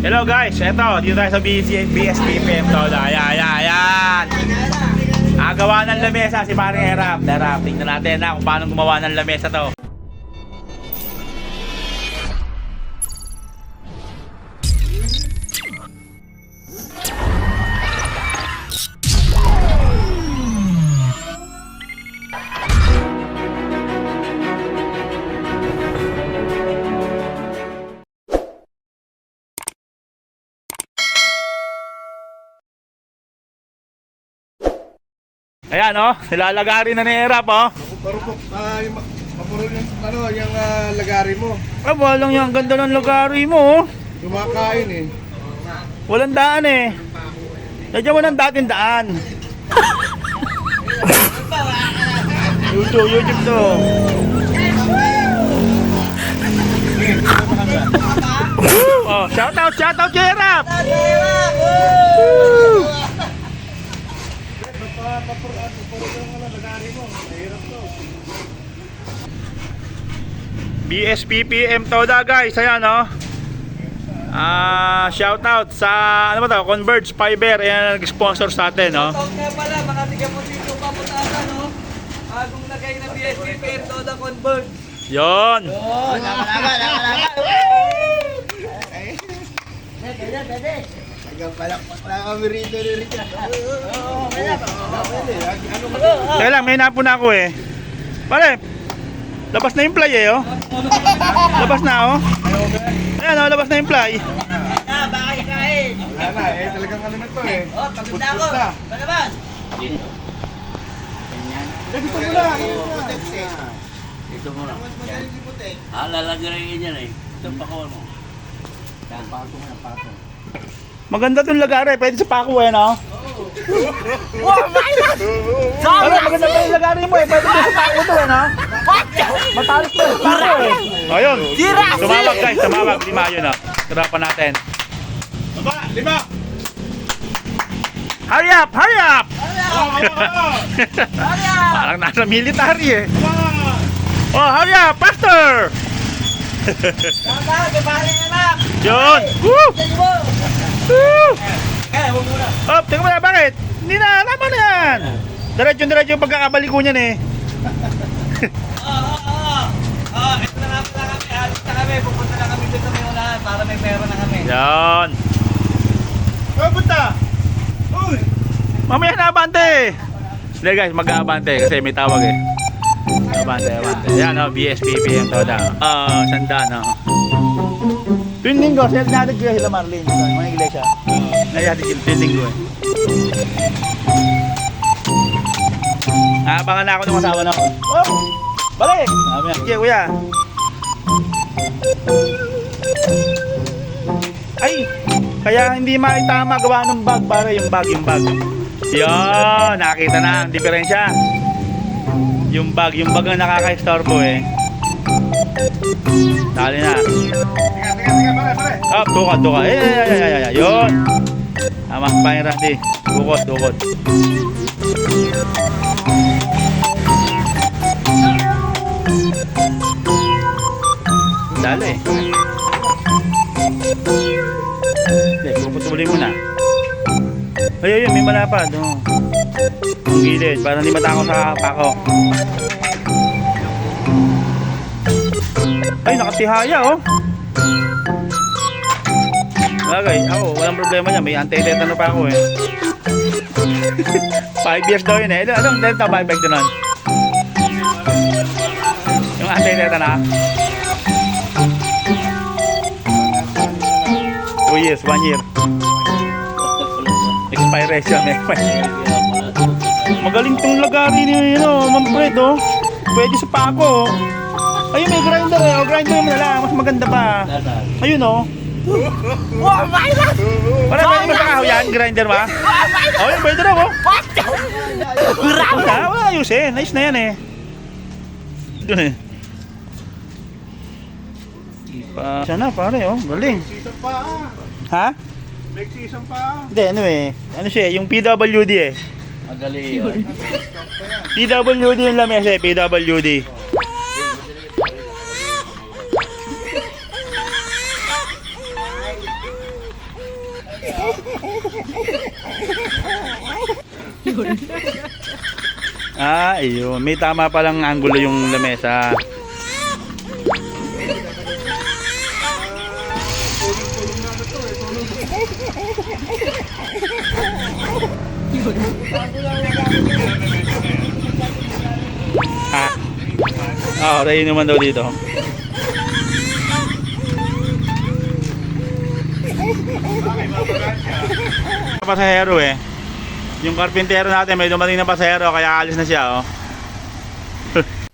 Hello guys, eto, dito tayo sa BSPPM to. Ayan, ayan, ayan. Ah, gawa ng lamesa si Paring Erap. Erap, tingnan natin na kung paano gumawa ng lamesa to. Ayan oh, nilalagari na ni Erap oh. Marupok, ah, yung ma- mapuro yung, ano, yung ah, lagari mo. Ah, walang yung ganda ng lagari mo oh. Kumakain eh. Walang daan eh. Sadya mo ng dating daan. YouTube, YouTube to. oh, shout out, shout out kay Rap. BSPPM Toda guys, ayan oh. Ah, shout out sa ano ba to? Converge Fiber, ayan ang nag-sponsor sa atin, no. Taon nga pala, mga tiga po dito paputasan, no? Agong lagay na BSP PM to the convert. Yon. Oh, lama, lama, lama, lama. Hanggang palakpak na kami rito ni Richard. Oo, Kaya lang, may napo na ako eh. Pare, labas na yung fly eh, oh. Labas na, oh. Ayan, oh, labas na yung fly. Na, bakit kain? Wala na eh, talagang ano na to eh. Oh, pagod na ako. Palabas. Eh, dito mo na. Ito muna. Ah, lalagay yan eh. Ito pa ko mo. Maganda tong lagari, pwede sa pako eh, no? Ano, maganda pa yung lagari mo eh, pwede sa pako to eh, no? Eh, pako eh. O yun, tumawag guys, tumawag, lima yun ah. Tarapan natin. Baba, lima. Hurry up, hurry up! Hurry up! Parang nasa military eh. Oh, hurry up, faster! Yun! Woo! Woo! Eh. Oh, teka mo na, bakit? Hindi na, tama na yan. Diretso-diretso yung pagkakabaliko niyan eh. para may pera na kami. Yan. Oh, punta. Uy. Mamaya na abante. Hindi guys, mag-aabante kasi may tawag eh. Abante, abante. Yan oh, BSPPM to da. Ah, sandaan oh. Tuwing linggo, sila natin kaya sila Marlene. Ito, yung mga iglesia. Nayati sila tuwing linggo eh. Naabangan na ako ng asawa na ako. Oh! Balik! Sabi niya, sige kuya. Ay! Kaya hindi maitama gawa ng bag para yung bag, yung bag. Yan, nakita na ang diferensya. Yung bag, yung bag ang nakaka-istorbo eh. Dali na. Teka, teka, teka, pare, pare. Up, tukod, tukod. Ay, ay, ay, ay, ay. Yun. Tama, pahin Randy. Tukod, Ay, ay, ay, may malapad. Oh. Ang gilid, para hindi matako sa pako. Ay, nakatihaya, oh. Bagay, ako, walang problema niya. May anti-tetano pa ako eh. 5 years daw yun eh. Ano- Anong delta ba effect nun? Yung anti-tetano? 2 years, 1 year. Expiration eh. Magaling tong lagari ni ano, Ma'am Fred oh. Pwede sa pako oh. Ayun, may grinder eh. O, grinder mo na lang. Mas maganda pa. Ayun oh. Para pwede mo sa yan, grinder ba? Oh, yun, pwede raw, oh. Wala, wala ayusin. Nice na yan, eh. Doon, eh. Pa, sana, pare, oh. Galing. Ah. Ha? Break season pa. Hindi, ano eh. Ano siya, eh, yung PWD eh. Magaling yun. PWD yung lamesa eh, PWD. ah, ayun. May tama palang angulo yung lamesa. Ah. Ah, oh, naman daw dito. Pasahero eh. Yung karpintero natin may dumating na pasahero kaya alis na siya oh.